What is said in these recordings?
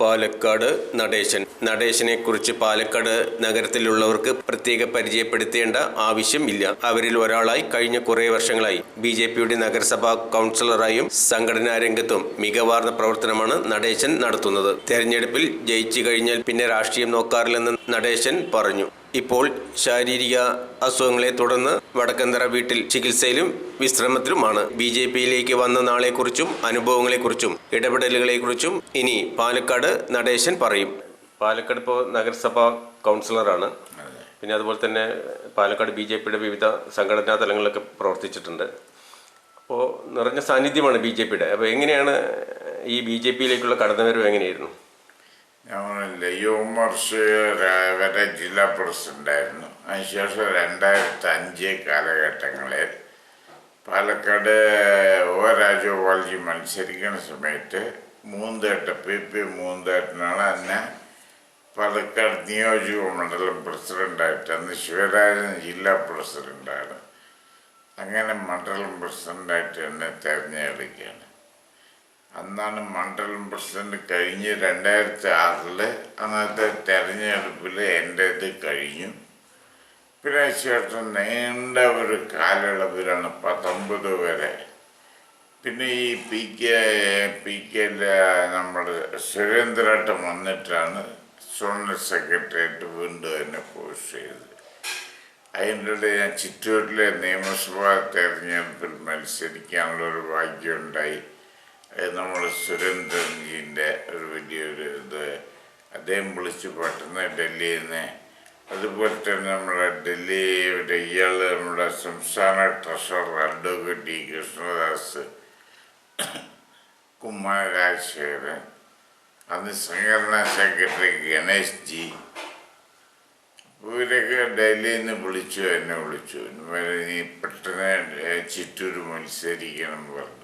പാലക്കാട് നടേശൻ. നടേശനെ കുറിച്ച് പാലക്കാട് നഗരത്തിലുള്ളവർക്ക് പ്രത്യേക പരിചയപ്പെടുത്തേണ്ട ആവശ്യം ഇല്ല അവരിൽ ഒരാളായി കഴിഞ്ഞ കുറേ വർഷങ്ങളായി. ബി ജെ പിയുടെ നഗരസഭാ കൗൺസിലറായും സംഘടനാ രംഗത്തും മികവാർന്ന പ്രവർത്തനമാണ് നടേശൻ നടത്തുന്നത്. തെരഞ്ഞെടുപ്പിൽ ജയിച്ചു കഴിഞ്ഞാൽ പിന്നെ രാഷ്ട്രീയം നോക്കാറില്ലെന്ന് നടേശൻ പറഞ്ഞു. ഇപ്പോൾ ശാരീരിക അസുഖങ്ങളെ തുടർന്ന് വടക്കന്തറ വീട്ടിൽ ചികിത്സയിലും വിശ്രമത്തിലുമാണ്. ബി ജെ പിയിലേക്ക് വന്ന നാളെക്കുറിച്ചും അനുഭവങ്ങളെക്കുറിച്ചും ഇടപെടലുകളെക്കുറിച്ചും ഇനി പാലക്കാട് നടേശൻ പറയും. പാലക്കാട് ഇപ്പോൾ നഗരസഭാ കൗൺസിലറാണ്. പിന്നെ അതുപോലെ തന്നെ പാലക്കാട് ബി ജെ പിയുടെ വിവിധ സംഘടനാ തലങ്ങളിലൊക്കെ പ്രവർത്തിച്ചിട്ടുണ്ട്. അപ്പോൾ നിറഞ്ഞ സാന്നിധ്യമാണ് ബി ജെ പിയുടെ. അപ്പോൾ എങ്ങനെയാണ് ഈ ബി ജെ പിയിലേക്കുള്ള കടന്നുവരവ് എങ്ങനെയായിരുന്നു? ഞങ്ങളില്ല യൂമർസ് വരെ ജില്ലാ പ്രസിഡന്റായിരുന്നു അതിനുശേഷം രണ്ടായിരത്തി അഞ്ച് കാലഘട്ടങ്ങളിൽ പാലക്കാട് ഒ രാജഗോപാൽജി മത്സരിക്കുന്ന സമയത്ത് മൂന്തേട്ട പി പി മൂന്തേട്ടനാണ് എന്നെ പാലക്കാട് നിയോജക മണ്ഡലം പ്രസിഡന്റായിട്ട് അന്ന് ശിവരാജൻ ജില്ലാ പ്രസിഡന്റാണ് അങ്ങനെ മണ്ഡലം പ്രസിഡന്റായിട്ട് എന്നെ തിരഞ്ഞെടുക്കുകയാണ്. അന്നാണ് മണ്ഡലം പ്രസിഡന്റ് കഴിഞ്ഞ് രണ്ടായിരത്തി ആറിൽ അന്നത്തെ തെരഞ്ഞെടുപ്പിൽ എന്റെ ഇത് കഴിഞ്ഞു. പിന്നെ ശേഷം നീണ്ട ഒരു കാലയളവിലാണ് പത്തൊമ്പത് വരെ. പിന്നെ ഈ പി കെ പി കെ നമ്മൾ സുരേന്ദ്രേട്ടൻ വന്നിട്ടാണ് സോണൽ സെക്രട്ടേറിയറ്റ് വീണ്ടും എന്നെ പോസ്റ്റ് ചെയ്തത്. അതിന്റെ ഇടയിൽ ഞാൻ ചിറ്റൂരിലെ നിയമസഭാ തെരഞ്ഞെടുപ്പിൽ മത്സരിക്കാനുള്ള ഒരു ഭാഗ്യമുണ്ടായി നമ്മൾ സുരേന്ദ്രൻജിന്റെ ഒരു വലിയൊരു ഇത് അദ്ദേഹം വിളിച്ച് പെട്ടെന്ന് ഡൽഹിയിൽ നിന്ന് അതുപോലെ തന്നെ നമ്മുടെ ഡൽഹിയുടെ ഇയാൾ നമ്മുടെ സംസ്ഥാന treasurer advocate T Krishnadas Kumara Rajasekharan അന്ന് സംഘടനാ സെക്രട്ടറി ഗണേഷ് ജി. ഇവരൊക്കെ ഡൽഹിയിൽ നിന്ന് വിളിച്ചു എന്നെ വിളിച്ചു. ഇനി പെട്ടെന്ന് ചിറ്റൂർ മത്സരിക്കണം എന്ന് പറഞ്ഞു.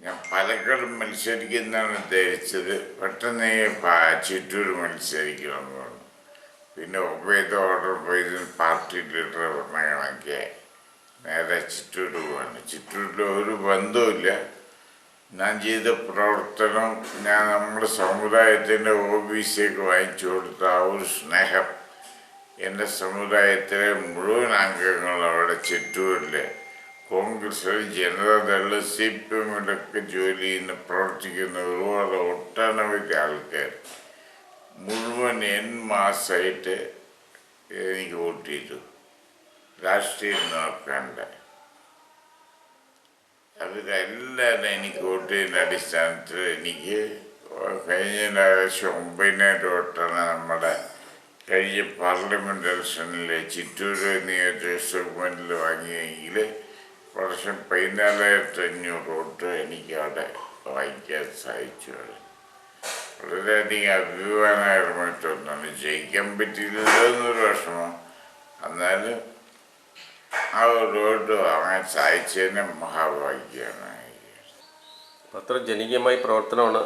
ഞാൻ പാലക്കാട് മത്സരിക്കുന്നതാണ് ധരിച്ചത് പെട്ടെന്ന് ചുറ്റൂർ പാ- ചിറ്റൂർ മത്സരിക്കണം എന്ന് പറഞ്ഞു പിന്നെ ഒബേദ ഓർഡർ പോയത് പാർട്ടി ലീഡർ പറഞ്ഞ നേരെ ചിറ്റൂർ പോവാണ്. ചിറ്റൂരിൽ ഒരു ബന്ധവുമില്ല. ഞാൻ ചെയ്ത പ്രവർത്തനം ഞാൻ നമ്മുടെ സമുദായത്തിന്റെ ഓഫീസിലേക്ക് വാങ്ങിച്ചു കൊടുത്ത ആ ഒരു സ്നേഹം എന്റെ സമുദായത്തിലെ മുഴുവൻ അംഗങ്ങളും അവിടെ ചിറ്റൂരിൽ കോൺഗ്രസ് ജനതാദൾ സി പി എമ്മിലൊക്കെ ജോലി ചെയ്യുന്ന പ്രവർത്തിക്കുന്ന ഒരുപാട് ഒട്ടനവധി ആൾക്കാർ മുഴുവൻ എൻ മാസമായിട്ട് എനിക്ക് വോട്ട് ചെയ്തു. രാഷ്ട്രീയം നോക്കാണ്ട്. അവരെല്ലാവരും എനിക്ക് വോട്ട് ചെയ്യുന്ന അടിസ്ഥാനത്തിൽ എനിക്ക് കഴിഞ്ഞ ഏകദേശം ഒമ്പതിനായിരം വോട്ടാണ് നമ്മുടെ കഴിഞ്ഞ പാർലമെന്റ് ഇലക്ഷനിൽ ചിറ്റൂർ നിയോജക വാങ്ങിയെങ്കിൽ വർഷം പതിനാലായിരത്തി അഞ്ഞൂറ് വോട്ട് എനിക്ക് അവിടെ വാങ്ങിക്കാൻ സാധിച്ചു വളരെയധികം അഭിമാനകരമായിട്ടൊന്നാണ് ജയിക്കാൻ പറ്റിയില്ല എന്നൊരു വിഷമം. എന്നാലും ആ ഒരു വോട്ട് വാങ്ങാൻ സാധിച്ചതിനെ മഹാഭാഗ്യമാണ് അത്ര ജനകീയമായി പ്രവർത്തനമാണ്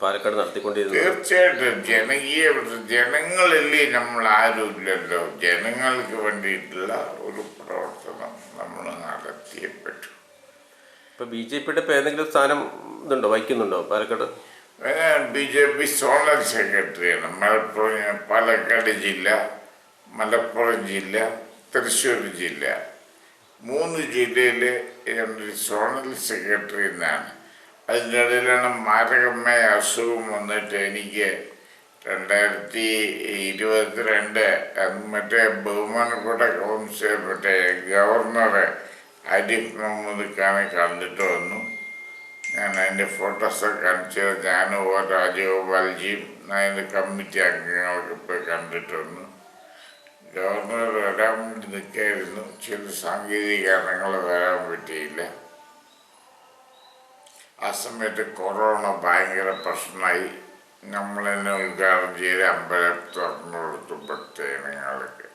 പാലക്കാട് നടത്തിക്കൊണ്ടിരുന്നത്. തീർച്ചയായിട്ടും ജനകീയ ജനങ്ങളില്ലേ നമ്മൾ ആരും ഇല്ലല്ലോ ജനങ്ങൾക്ക് വേണ്ടിയിട്ടുള്ള ഒരു പ്രവർത്തനം നമ്മൾ നടത്തിയേ പറ്റൂ ഇപ്പൊ ബി ജെ പിയുടെ ഏതെങ്കിലും സ്ഥാനം ഇതുണ്ടോ? വഹിക്കുന്നുണ്ടോ? Palakkad? B J P zonal സെക്രട്ടറിയാണ് മലപ്പുറം പാലക്കാട് ജില്ല മലപ്പുറം ജില്ല തൃശ്ശൂർ ജില്ല. മൂന്ന് ജില്ലയിലെ ഒരു സോണൽ സെക്രട്ടറി എന്നാണ്. അതിന്റെ ഇടയിലാണ് മാരകമായ അസുഖം വന്നിട്ട് എനിക്ക് രണ്ടായിരത്തി ഇരുപത്തിരണ്ട് മറ്റേ ബഹുമാനപ്പെട്ട മറ്റേ ഗവർണറെ ആരിഫ് മുഹമ്മദ് ഖാനെ കണ്ടിട്ട് വന്നു. ഞാൻ അതിന്റെ ഫോട്ടോസൊക്കെ കാണിച്ചു ഞാനും ഓ രാജഗോപാൽജിയും അതിന്റെ കമ്മിറ്റി അംഗങ്ങളൊക്കെ പോയി കണ്ടിട്ട് വന്നു. ഗവർണർ വരാൻ വേണ്ടി നിൽക്കായിരുന്നു. ചില സാങ്കേതിക കാരണങ്ങൾ വരാൻ പറ്റിയില്ല. ആ സമയത്ത് കൊറോണ ഭയങ്കര പ്രശ്നമായി. നമ്മളെന്നെ ഉദ്ഘാടനം ചെയ്ത് അമ്പലം തുറന്നു കൊടുത്തു ഭക്തജനങ്ങൾക്ക്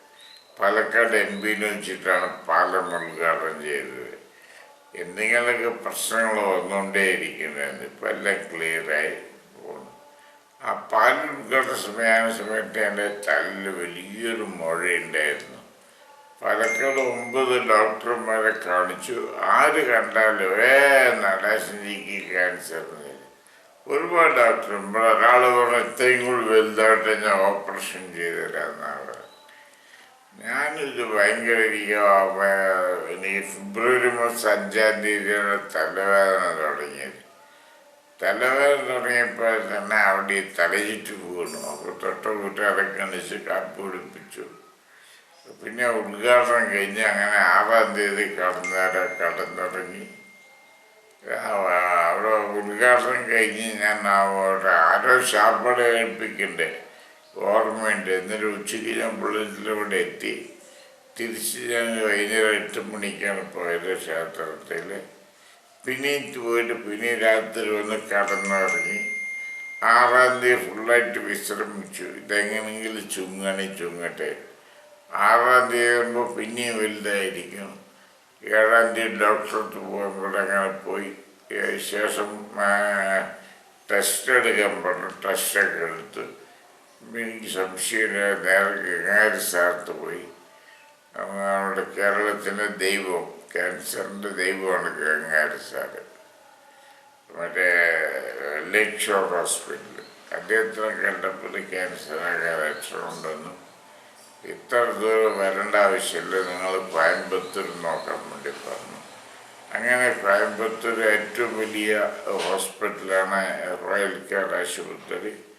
പാലക്കാട് എം പിനെ വെച്ചിട്ടാണ് പാലം ഉദ്ഘാടനം ചെയ്തത്. എന്തെങ്കിലുമൊക്കെ പ്രശ്നങ്ങൾ വന്നുകൊണ്ടേയിരിക്കുന്നത്. ഇപ്പം എല്ലാം ക്ലിയറായി പോകുന്നു ആ പാലം ഉദ്ഘാടന സമയമായ സമയത്ത് എന്റെ തല്ലിൽ വലിയൊരു മുഴയുണ്ടായിരുന്നു. പാലക്കാട് ഒമ്പത് ഡോക്ടർമാരെ കാണിച്ചു. ആര് കണ്ടാലും ഏ നടേശൻജിക്ക് ക്യാൻസർ ഒരുപാട് ഡോക്ടർ ഇവിടെ ഒരാൾ പറഞ്ഞു ഇത്രയും കൂടി വലുതായിട്ട് ഞാൻ ഓപ്പറേഷൻ ചെയ്തു തരാമെന്നാണ് ഞാനിത് ഭയങ്കര എനിക്ക് ഫെബ്രുവരി മാസം അഞ്ചാം തീയതിയാണ് തലവേദന തുടങ്ങിയത്. തലവേദന തുടങ്ങിയപ്പോൾ തന്നെ അവിടെ തലചുറ്റി വീണു. അപ്പോൾ തൊട്ട വീട്ടുകാരൊക്കെ അണിച്ച് കപ്പ് പിടിപ്പിച്ചു പിന്നെ ഉദ്ഘാടനം കഴിഞ്ഞ് അങ്ങനെ ആറാം തീയതി കടന്നേരം കടന്നിറങ്ങി. അവിടെ ഉദ്ഘാടനം കഴിഞ്ഞ് ഞാൻ ആരോ ശാപ്പട ഏൽപ്പിക്കണ്ടേ ഓർമ്മയുണ്ട് എന്നിട്ട് ഉച്ചയ്ക്ക് ഞാൻ പുള്ളിയിലൂടെ എത്തി. തിരിച്ച് ഞാൻ വൈകുന്നേരം എട്ട് മണിക്കാണ് പോയത് ക്ഷേത്രത്തിൽ. പിന്നെയും പോയിട്ട് പിന്നെ രാത്രി വന്ന് കടന്നിറങ്ങി. ആറാം തീയതി ഫുള്ളായിട്ട് വിശ്രമിച്ചു. ഇതെങ്ങനെങ്കിലും ചുങ്ങണി ചുങ്ങട്ടെ. ആറാം തീയതി ആകുമ്പോൾ പിന്നെയും വലുതായിരിക്കും. ഏഴാം തീയതി ഡോക്ടർക്ക് പോകുമ്പോൾ അങ്ങനെ പോയി. ശേഷം ടെസ്റ്റ് എടുക്കാൻ പറഞ്ഞു. ടെസ്റ്റൊക്കെ എടുത്ത്. എനിക്ക് സംശയമില്ല. നേരെ ഗംഗാരി സ്ഥലത്ത് പോയി. നമ്മുടെ കേരളത്തിന്റെ ദൈവം ക്യാൻസറിന്റെ ദൈവമാണ് ഗംഗാരി സാറ് മറ്റേ ലേക്ക് ഷോർ ഹോസ്പിറ്റൽ അദ്ദേഹത്തിനെ കണ്ടപ്പോൾ ക്യാൻസറാകാൻ ലക്ഷണം ഉണ്ടെന്നും. ഇത്ര ദൂരം വരേണ്ട ആവശ്യമില്ല. നിങ്ങൾ കോയമ്പത്തൂർ നോക്കാൻ വേണ്ടി പറഞ്ഞു. അങ്ങനെ കോയമ്പത്തൂർ ഏറ്റവും വലിയ ഹോസ്പിറ്റലാണ് റോയൽ കേരള ആശുപത്രി.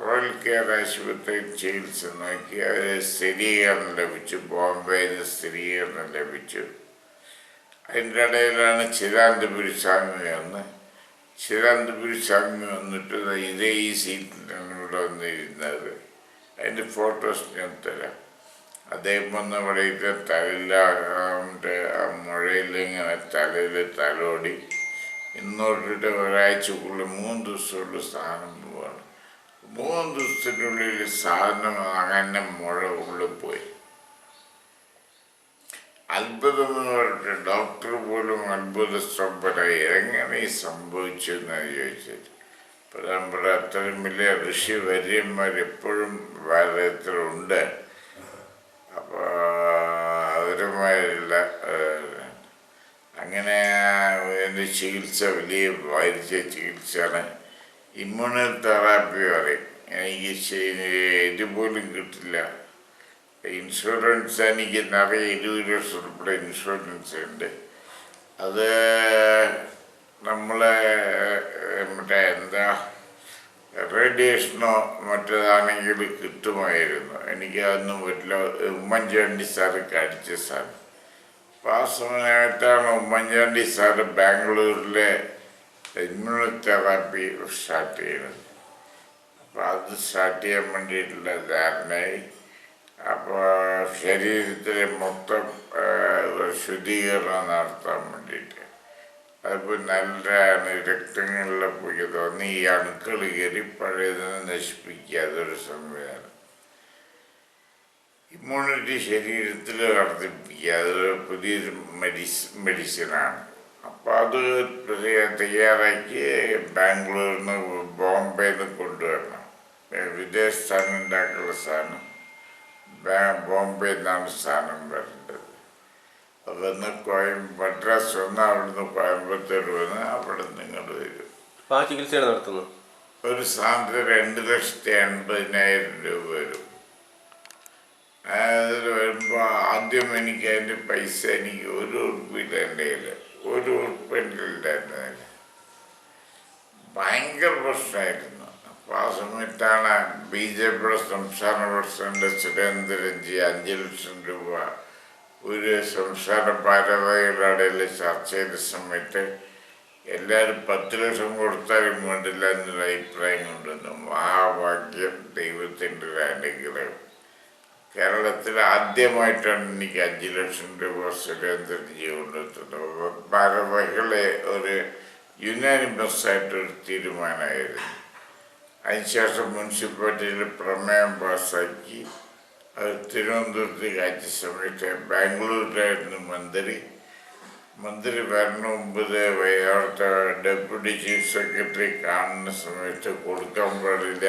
റോയൽ കെയർ ആശുപത്രിയിൽ ചികിത്സ നോക്കി അത് സ്ഥിരീകരണം ലഭിച്ചു. ബോംബെയിൽ നിന്ന് സ്ഥിരീകരണം ലഭിച്ചു. അതിന്റെ ഇടയിലാണ് ചിദാനന്ദപുരി സ്വാമി വന്ന്. ചിദാനന്ദപുരി സ്വാമി വന്നിട്ട് ഇതേ ഈ സീറ്റിലാണ് ഇവിടെ വന്നിരുന്നത്. അതിന്റെ ഫോട്ടോസ് ഞാൻ തരാം. അദ്ദേഹം വന്ന് ഇവിടെ ഇത് തലയിലാണ്ട് ആ മുഴയിൽ ഇങ്ങനെ തലയിൽ തലോടി. ഇന്നോട്ടിട്ട് ഒരാഴ്ചക്കുള്ളിൽ മൂന്ന് ദിവസമുള്ള പോവാണ് മൂന്ന് ദിവസത്തിനുള്ളിൽ സാധനം അങ്ങനെ മുഴ ഉള്ളിൽ പോയി. അത്ഭുതം എന്ന് പറഞ്ഞിട്ട് ഡോക്ടർ പോലും അത്ഭുത സ്തംഭനായി. എങ്ങനെ സംഭവിച്ചു എന്നാണ് ചോദിച്ചത്. പരമ്പര അത്രയും വലിയ ഋഷി വര്യന്മാർ എപ്പോഴും ഭാരതത്തിലുണ്ട്. അപ്പോൾ അവരുമായുള്ള അങ്ങനെ എന്റെ ചികിത്സ വലിയ വൈദ്യ ചികിത്സയാണ് ഇമ്മ്യൂണോ തെറാപ്പി പറയും. എനിക്ക് ഇതുപോലും കിട്ടില്ല. ഇൻഷുറൻസ് എനിക്ക് നിറയെ ഇരുപത് ലക്ഷം ഉൾപ്പെടെ ഇൻഷുറൻസ് ഉണ്ട്. അത് നമ്മളെ മറ്റേ എന്താ റേഡിയേഷനോ മറ്റേതാണെങ്കിൽ കിട്ടുമായിരുന്നു. എനിക്ക് അതൊന്നും പറ്റില്ല. ഉമ്മൻചാണ്ടി സാറ് കടിച്ച സാർ അപ്പോൾ ആ സമയത്താണ് ഉമ്മൻചാണ്ടി സാറ് ബാംഗ്ലൂരിലെ ഇമ്മ്യൂണോ തെറാപ്പി സ്റ്റാർട്ട് ചെയ്യുന്നത് അപ്പോൾ അത് സ്റ്റാർട്ട് ചെയ്യാൻ വേണ്ടിയിട്ടുള്ള ധാരണയായി. അപ്പോൾ ശരീരത്തിലെ മൊത്തം ശുദ്ധീകരണം നടത്താൻ വേണ്ടിയിട്ട്. അതിപ്പോൾ നല്ലതാണ് രക്തങ്ങളിലെ പോയി തോന്നി ഈ അണുക്കൾ കയറി പഴയതിനെ നശിപ്പിക്കുക അതൊരു സംവിധാനം. ഇമ്മ്യൂണിറ്റി ശരീരത്തിൽ വർദ്ധിപ്പിക്കുക അതൊരു പുതിയൊരു മെഡിസിൻ മെഡിസിനാണ് അപ്പോൾ അത് തയ്യാറാക്കി ബാംഗ്ലൂരിൽ നിന്ന് ബോംബെയിൽ നിന്ന് കൊണ്ടുവരണം. വിദേശ സ്ഥാനം ഉണ്ടാക്കുന്ന സാധനം. ബോംബെയിൽ നിന്നാണ് സാധനം വരേണ്ടത്. അതൊന്ന് കോയം മദ്രാസ് വന്ന് അവിടുന്ന് കോയമ്പത്തൂർ വന്ന് അവിടെ നിങ്ങൾ വരും. ആ ചികിത്സയാണ് നടത്തുന്നത് ഒരു സാധനത്തിന് രണ്ട് ലക്ഷത്തി എൺപതിനായിരം രൂപ വരും. അതിൽ വരുമ്പോൾ ആദ്യം എനിക്ക് അതിന്റെ പൈസ എനിക്ക് ഒരു ഉറുപ്പില്ല എന്റെ കയ്യിൽ ഒരു കയ്യിൽ ഭയങ്കര പ്രശ്നമായിരുന്നു. അപ്പോൾ ആ സമയത്താണ് ബി ജെ പിയുടെ സംസ്ഥാന പ്രസിഡന്റ് സുരേന്ദ്രൻജി അഞ്ച് ലക്ഷം രൂപ ഒരു സംസ്ഥാന ഭാരവാഹികളുടെ ചർച്ച ചെയ്ത സമയത്ത് എല്ലാവരും പത്ത് ലക്ഷം കൊടുത്താലും വേണ്ടില്ല എന്നൊരു അഭിപ്രായം കൊണ്ടുവന്നു. മഹാഭാഗ്യം ദൈവത്തിന്റെ ഒരു അനുഗ്രഹം. കേരളത്തിൽ ആദ്യമായിട്ടാണ് എനിക്ക് അഞ്ച് ലക്ഷം രൂപ സുരേന്ദ്രൻജി കൊണ്ടെത്തുന്നത് ഭാരവാഹികളെ ഒരു യുനാനിമസ് ആയിട്ടൊരു തീരുമാനമായിരുന്നു. അതിനുശേഷം മുനിസിപ്പാലിറ്റിയിൽ പ്രമേയം പാസ്സാക്കി അത് തിരുവനന്തപുരത്തേക്ക് അയച്ച സമയത്ത് ബാംഗ്ലൂരിലായിരുന്നു മന്ത്രി. മന്ത്രി വരണ മുമ്പ് അവിടുത്തെ ഡെപ്യൂട്ടി ചീഫ് സെക്രട്ടറി കാണുന്ന സമയത്ത് കൊടുക്കാൻ പാടില്ല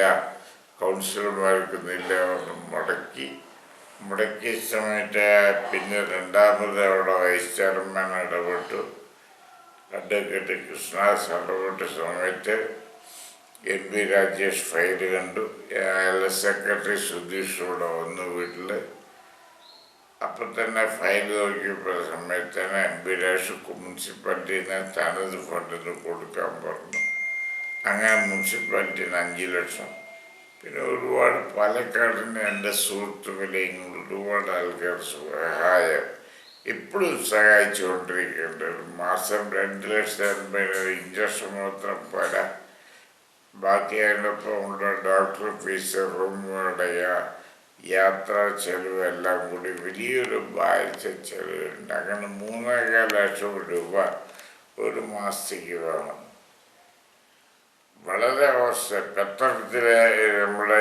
കൗൺസിലർമാർക്ക് നില മുടക്കി. മുടക്കിയ സമയത്ത് പിന്നെ രണ്ടാമത് അവിടെ വൈസ് ചെയർമാൻ ഇടപെട്ടു. അഡ്വക്കേറ്റ് കൃഷ്ണദാസ് ഇടപെട്ട സമയത്ത് എം പി രാജേഷ് ഫയൽ കണ്ടു. അയാളുടെ സെക്രട്ടറി സുധീഷ് ഇവിടെ വന്നു വീട്ടിൽ അപ്പം തന്നെ ഫയൽ നോക്കിയപ്പോൾ സമയത്ത് തന്നെ എം പി രാജേഷ് മുനിസിപ്പാലിറ്റിന്ന് തനത് ഫണ്ടിന് കൊടുക്കാൻ പറഞ്ഞു. അങ്ങനെ മുനിസിപ്പാലിറ്റിന് അഞ്ച് ലക്ഷം. പിന്നെ ഒരുപാട് പാലക്കാടിന് എന്റെ സുഹൃത്തുക്കളെയും ഒരുപാട് ആൾക്കാർ സഹായം ഇപ്പോഴും സഹായിച്ചുകൊണ്ടിരിക്കുന്നുണ്ട്. മാസം രണ്ട് ലക്ഷം പിന്നെ ഇഞ്ചക്ഷൻ മാത്രം പല. ബാക്കി അതിനൊപ്പം ഉള്ള ഡോക്ടർ ഫീസ് റൂമുകളുടെ യാത്രാ ചെലവ് എല്ലാം കൂടി വലിയൊരു ബാധിച്ച ചെലവുണ്ട്. അങ്ങനെ മൂന്നേകാൽ ലക്ഷം രൂപ ഒരു മാസത്തേക്ക് വേണം. വളരെ അവസ്ഥ പത്രത്തിലെ നമ്മുടെ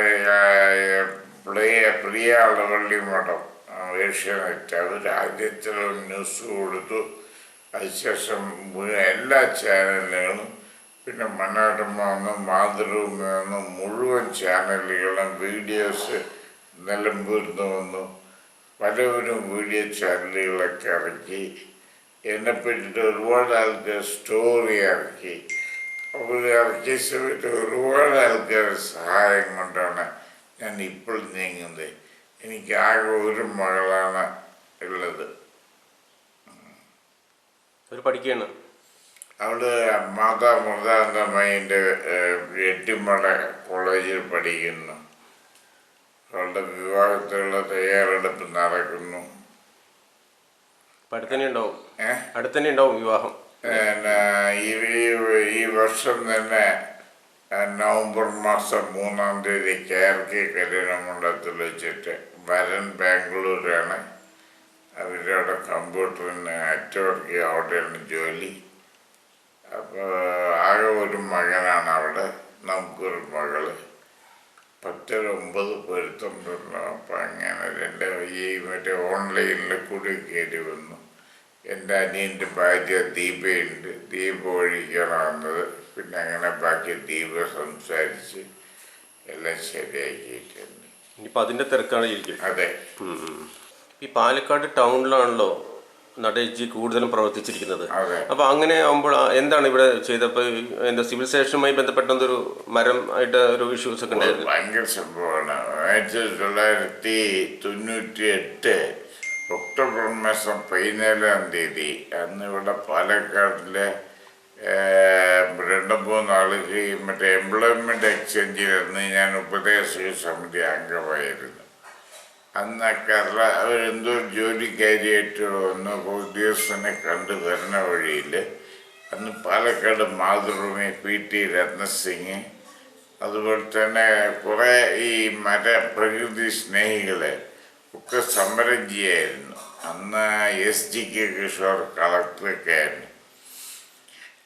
പ്രിയ പ്രിയ ആളുകളുടെ മഠം ഏഷ്യാനെറ്റ്. അവർ ആദ്യത്തെ ന്യൂസ് കൊടുത്തു. അതിനുശേഷം എല്ലാ ചാനലുകളും പിന്നെ മനോരമ വന്നു മാതൃഭൂമി വന്നു മുഴുവൻ ചാനലുകളും വീഡിയോസ് നിലമ്പൂർന്ന് വന്നു പലവരും വീഡിയോ ചാനലുകളൊക്കെ ഇറക്കി. എന്നെ പറ്റിയിട്ട് ഒരുപാട് ആൾക്ക് സ്റ്റോറി ഇറക്കി. ഇറക്കിയ ഒരുപാട് ആൾക്കാരുടെ സഹായം കൊണ്ടാണ് ഞാൻ ഇപ്പോൾ നീങ്ങുന്നത്. എനിക്ക് ആകെ ഒരു മകളാണ് ഉള്ളത്. അവർ പഠിക്കുകയാണ്. അവൾ മാതാ മൃതാനന്ദമയിന്റെ എട്ടിമട കോളേജിൽ പഠിക്കുന്നു. അവളുടെ വിവാഹത്തിലുള്ള തയ്യാറെടുപ്പ് നടക്കുന്നു. അടുത്തന്നെ ഉണ്ടാവും ഏഹ്? അടുത്തന്നെ ഉണ്ടാവും വിവാഹം. പിന്നെ ഈ ഈ- വർഷം തന്നെ നവംബർ മാസം മൂന്നാം തീയതി കെ ആർ കെ കല്യാണമണ്ഡലത്തിൽ വെച്ചിട്ട് വരൻ ബാംഗ്ലൂരാണ്. അവരവിടെ കമ്പ്യൂട്ടറിന് നെറ്റ്വർക്ക് അവിടെയാണ് ജോലി. അപ്പോൾ ആകെ ഒരു മകനാണ് അവിടെ. നമുക്കൊരു മകൾ. പത്തിൽ ഒമ്പത് പൊരുത്തം അപ്പം അങ്ങനെ രണ്ട് ഈ മറ്റേ ഓൺലൈനിൽ കൂടി കയറി വന്നു. എന്റെ അനിയന്റെ ഭാര്യ ദീപയുണ്ട്. ദീപ ഒഴിക്കണമെന്നത് പിന്നെ അങ്ങനെ ബാക്കി ദീപ സംസാരിച്ച് എല്ലാം ശരിയാക്കിയിട്ടുണ്ട്. ഇനിയിപ്പോൾ അതിന്റെ തിരക്കാണ് ഇരിക്കും അതെ ഈ പാലക്കാട് ടൗണിലാണല്ലോ നടേജി കൂടുതലും പ്രവർത്തിച്ചിരിക്കുന്നത്. അപ്പൊ അങ്ങനെ ആകുമ്പോൾ എന്താണ് ഇവിടെ ചെയ്തപ്പോൾ എന്താ സിവിൽ സ്റ്റേഷനുമായി ബന്ധപ്പെട്ട ഒരു മരം ആയിട്ട് ഒരു ഇഷ്യൂസ് ഒക്കെ ഉണ്ടായിരുന്നു? ഭയങ്കര സംഭവമാണ്. ആയിരത്തി തൊള്ളായിരത്തി തൊണ്ണൂറ്റി എട്ട് ഒക്ടോബർ മാസം പതിനേഴാം തീയതി. അന്ന് ഇവിടെ പാലക്കാടിലെ രണ്ട് മൂന്ന് ഈ മറ്റേ എംപ്ലോയ്മെന്റ് എക്സ്ചേഞ്ചിൽ ഞാൻ ഉപദേശക സമിതി അംഗമായിരുന്നു. അന്ന് കേരള അവരെന്തോ ജോലിക്കാരിയായിട്ട് വന്ന് ഉദ്യോഗസ്ഥനെ കണ്ടു വരുന്ന വഴിയിൽ അന്ന് പാലക്കാട് മാതൃഭൂമി പി ടി രത്നസിംഗ് അതുപോലെ തന്നെ കുറേ ഈ മര പ്രകൃതി സ്നേഹികളെ ഒക്കെ സമരം ചെയ്യായിരുന്നു അന്ന് എസ് ജി കെ കിഷോർ കളക്ടറൊക്കെ ആയിരുന്നു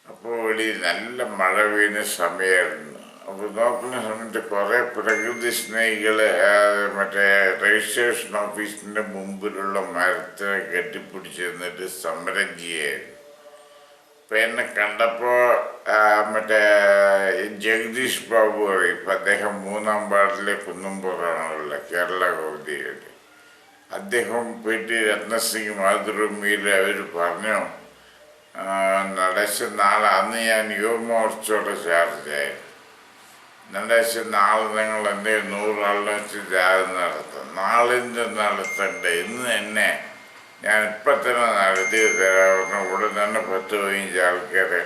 അപ്പോൾ വെളി നല്ല മഴ പെയ്യുന്ന സമയമായിരുന്നു അപ്പോൾ നോക്കുന്ന സമയത്ത് കുറേ പ്രകൃതി സ്നേഹികൾ മറ്റേ രജിസ്ട്രേഷൻ ഓഫീസിന്റെ മുമ്പിലുള്ള മരത്തിനെ കെട്ടിപ്പിടിച്ച് നിന്നിട്ട് സമരം ചെയ്യായിരുന്നു അപ്പം എന്നെ കണ്ടപ്പോൾ മറ്റേ ജഗദീഷ് ബാബു പറയും ഇപ്പം അദ്ദേഹം മൂന്നാം വാർഡിലെ കുന്നുംപുറാണുള്ള കേരള കൗതിയുടെ അദ്ദേഹം പോയിട്ട് രത്നസിംഗ് മാതൃഭൂമിയിൽ അവർ പറഞ്ഞു ആ, നാൾ അന്ന് ഞാൻ യുവമോർച്ചയുടെ ചാർജായിരുന്നു നടേശൻ നാളെ നിങ്ങൾ എന്റെ നൂറാളിനെ വെച്ച് ജാഥ നടത്തും. നാളിന്റെ നടത്തണ്ട ഇന്ന് തന്നെ ഞാൻ ഇപ്പം തന്നെ നടത്തി തരാറുണ്ട് ഉടൻ തന്നെ പത്ത് പതിനഞ്ച് ആൾക്കാരെ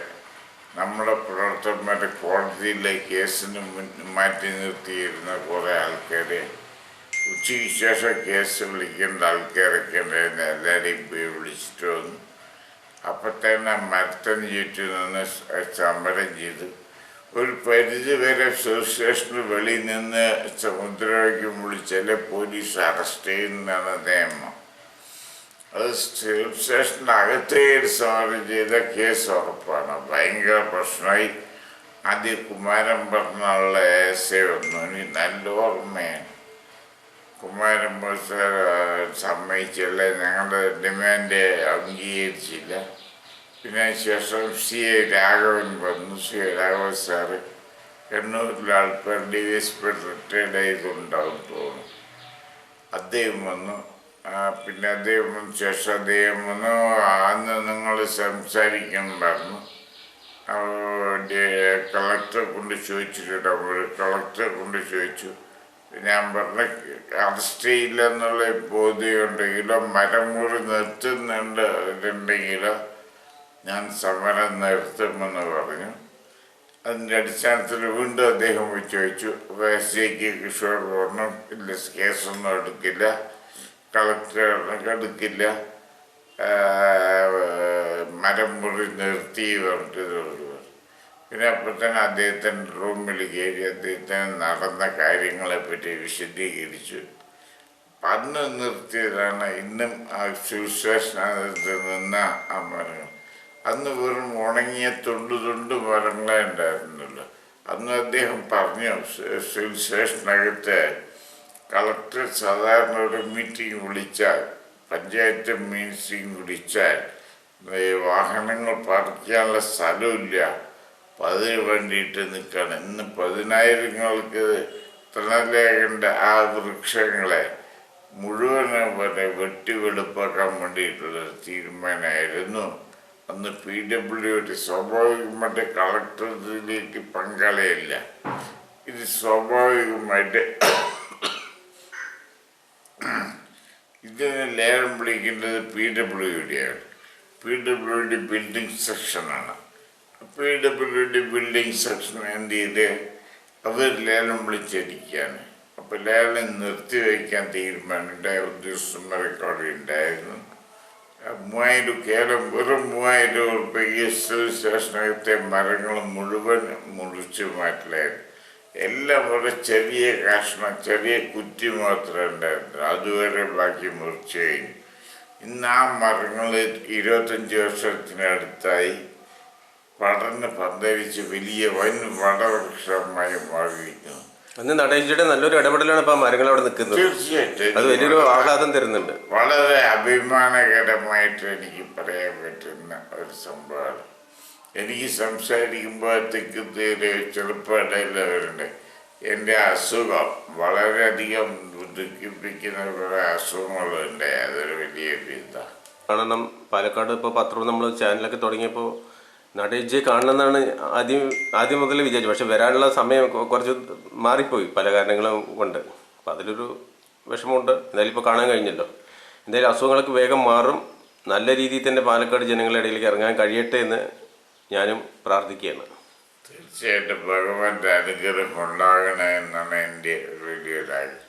നമ്മുടെ പ്രവർത്തകന്മാരുടെ കോടതിയിലെ കേസിന് മാറ്റി നിർത്തിയിരുന്ന കുറേ ആൾക്കാരെ ഉച്ചയ്ക്ക് ശേഷം കേസ് വിളിക്കേണ്ട ആൾക്കാരൊക്കെ ഉണ്ടായിരുന്നു എല്ലാവരെയും പോയി വിളിച്ചിട്ട് വന്നു. അപ്പത്തന്നെ മരത്തിന് ചുറ്റും നിന്ന് സമരം ചെയ്തു. ഒരു പരിധി വരെ സ്റ്റേഷന് വെളിയിൽ നിന്ന് സമുദ്രവയ്ക്കും വിളിച്ചാൽ പോലീസ് അറസ്റ്റ് ചെയ്യുന്നതാണ് നിയമം. അത് സിവിൽ അകത്തേ ഒരു സമരം ചെയ്ത കേസ് ഉറപ്പാണ്. ഭയങ്കര പ്രശ്നമായി. ആദ്യ കുമാരൻ പറഞ്ഞുള്ള എ വന്നു. എനിക്ക് നല്ല ഓർമ്മയാണ്. കുമാരൻ സാർ സമ്മതിച്ചില്ല ഞങ്ങളുടെ ഡിമാൻഡ് അംഗീകരിച്ചില്ല. പിന്നെ ശേഷം സി എ രാഘവൻ വന്നു. സി എ രാഘവൻ സാറ് കണ്ണൂരിലെ ആൾക്കാർ ഡി എസ് പി റിട്ടയർഡ് ചെയ്തുണ്ടാവും തോന്നുന്നു. അദ്ദേഹം വന്നു. പിന്നെ അദ്ദേഹം ശേഷം അദ്ദേഹം വന്നു. അന്ന് നിങ്ങൾ സംസാരിക്കണം പറഞ്ഞു. കളക്ടറെ കൊണ്ട് ചോദിച്ചിട്ടുണ്ട്. കളക്ടറെ കൊണ്ട് ചോദിച്ചു. ഞാൻ പറഞ്ഞ എന്നുള്ള ബോധ്യമുണ്ടെങ്കിലോ മരം മുറി നിർത്തുന്നുണ്ടെങ്കിലോ ഞാൻ സമരം നിർത്തുമെന്ന് പറഞ്ഞു അതിന്റെ അടിസ്ഥാനത്തിൽ വീണ്ടും അദ്ദേഹം ചോദിച്ചു അപ്പോൾ എസ് ഐക്ക് കിഷോർ പറഞ്ഞു ഇല്ല കേസൊന്നും എടുക്കില്ല കളക്ടർ എടുക്കില്ല മരം മുറി നിർത്തി പറഞ്ഞിട്ട്. പിന്നെ അപ്പത്തന്നെ തന്നെ അദ്ദേഹത്തിന്റെ റൂമിൽ കയറി അദ്ദേഹത്തിന് നടന്ന കാര്യങ്ങളെ പറ്റി വിശദീകരിച്ചു. അന്ന് നിർത്തിയതാണ് ഇന്നും ആ സുവിശേഷനകത്ത് നിന്ന ആ മരങ്ങൾ. അന്ന് വെറും ഉണങ്ങിയ തൊണ്ടു തൊണ്ട് മരങ്ങളെ ഉണ്ടായിരുന്നുള്ളൂ. അന്ന് അദ്ദേഹം പറഞ്ഞു സു- സിവിൽ സ്റ്റേഷനകത്ത് കളക്ടർ സാധാരണ ഒരു മീറ്റിംഗ് വിളിച്ചാൽ പഞ്ചായത്ത് മീറ്റിംഗ് വിളിച്ചാൽ വാഹനങ്ങൾ പാർക്ക് ചെയ്യാനുള്ള സ്ഥലമില്ല അപ്പം അതിന് വേണ്ടിയിട്ട് നിൽക്കുകയാണ്. ഇന്ന് പതിനായിരങ്ങൾക്ക് തണലേകേണ്ട ആ വൃക്ഷങ്ങളെ മുഴുവനും വരെ വെട്ടി വെളുപ്പാക്കാൻ വേണ്ടിയിട്ടുള്ള തീരുമാനമായിരുന്നു. അന്ന് പി ഡബ്ല്യു ഡി സ്വാഭാവികമായിട്ട് കളക്ടറേറ്റിലേക്ക് പങ്കാളിയല്ല. ഇത് സ്വാഭാവികമായിട്ട് ഇതിന് ലേലം വിളിക്കേണ്ടത് പി ഡബ്ല്യു ഡി ആണ് പി ഡബ്ല്യു ഡി ബിൽഡിംഗ് സെക്ഷനാണ്. P W D building section എന്ത് ചെയ്ത് അത് ലേലം വിളിച്ചിരിക്കുകയാണ്. അപ്പോൾ ലേലം നിർത്തിവെക്കാൻ തീരുമാനമുണ്ടായ ഉദ്യോഗസ്ഥന്മാരെ റെക്കോർഡ് ഉണ്ടായിരുന്നു. മൂവായിരം കേവലം വെറും മൂവായിരം ഉറുപ്പ്യക്ക് സ്റ്റേഷനകത്തെ മരങ്ങൾ മുഴുവൻ മുറിച്ച് മാറ്റലായിരുന്നു. എല്ലാം വളരെ ചെറിയ കഷ്ണം ചെറിയ കുറ്റി മാത്രമേ ഉണ്ടായിരുന്നു അതുവരെ ബാക്കി മുറിച്ച് കഴിഞ്ഞു. ഇന്ന് ആ മരങ്ങൾ ഇരുപത്തഞ്ച് വർഷത്തിനടുത്തായി പടർന്ന് പന്തരിച്ച് വലിയ വൻ വടവൃക്ഷമായി മാറിയിരിക്കുന്നു. അന്ന് നടേശിയുടെ നല്ലൊരു ഇടപെടലാണ് ഇപ്പൊ മരങ്ങൾ അവിടെ നിൽക്കുന്നത്. തീർച്ചയായിട്ടും അത് വലിയൊരു ആഹ്ലാദം തരുന്നുണ്ട്. വളരെ അഭിമാനകരമായിട്ട് എനിക്ക് പറയാൻ പറ്റുന്ന ഒരു സംഭവമാണ്. എനിക്ക് സംസാരിക്കുമ്പോഴത്തേക്ക് തീരെ ചെറുപ്പമിടയിലവരുണ്ട് എന്റെ അസുഖം വളരെയധികം ദുഃഖിപ്പിക്കുന്ന കുറേ അസുഖങ്ങളുണ്ട് അതൊരു വലിയ ഇതാണ് കാരണം പാലക്കാട് ഇപ്പോൾ പത്രം നമ്മൾ ചാനലൊക്കെ തുടങ്ങിയപ്പോൾ നടേജിയെ കാണണമെന്നാണ് ആദ്യം ആദ്യം മുതൽ വിചാരിച്ചു പക്ഷെ വരാനുള്ള സമയം കുറച്ച് മാറിപ്പോയി പല കാരണങ്ങളും കൊണ്ട്. അപ്പം അതിലൊരു വിഷമമുണ്ട്. എന്തായാലും ഇപ്പോൾ കാണാൻ കഴിഞ്ഞല്ലോ. എന്തായാലും അസുഖങ്ങൾക്ക് വേഗം മാറും. നല്ല രീതിയിൽ തന്നെ പാലക്കാട് ജനങ്ങളുടെ ഇടയിലേക്ക് ഇറങ്ങാൻ കഴിയട്ടെ എന്ന് ഞാനും പ്രാർത്ഥിക്കുകയാണ്. തീർച്ചയായിട്ടും ഭഗവാന്റെ അനുഗ്രഹം ഉണ്ടാകണേ എന്നാണ് എന്റെ വലിയ കാര്യം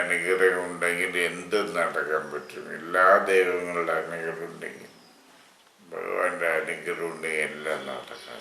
അനുഗ്രഹം ഉണ്ടെങ്കിൽ എന്തും നടക്കാൻ പറ്റും. എല്ലാ ദൈവങ്ങളുടെ അനുഗ്രഹം ഉണ്ടെങ്കിൽ. ഭഗവാന്റെ അനുഗ്രഹം ഉണ്ടെങ്കിൽ എല്ലാം നടക്കാൻ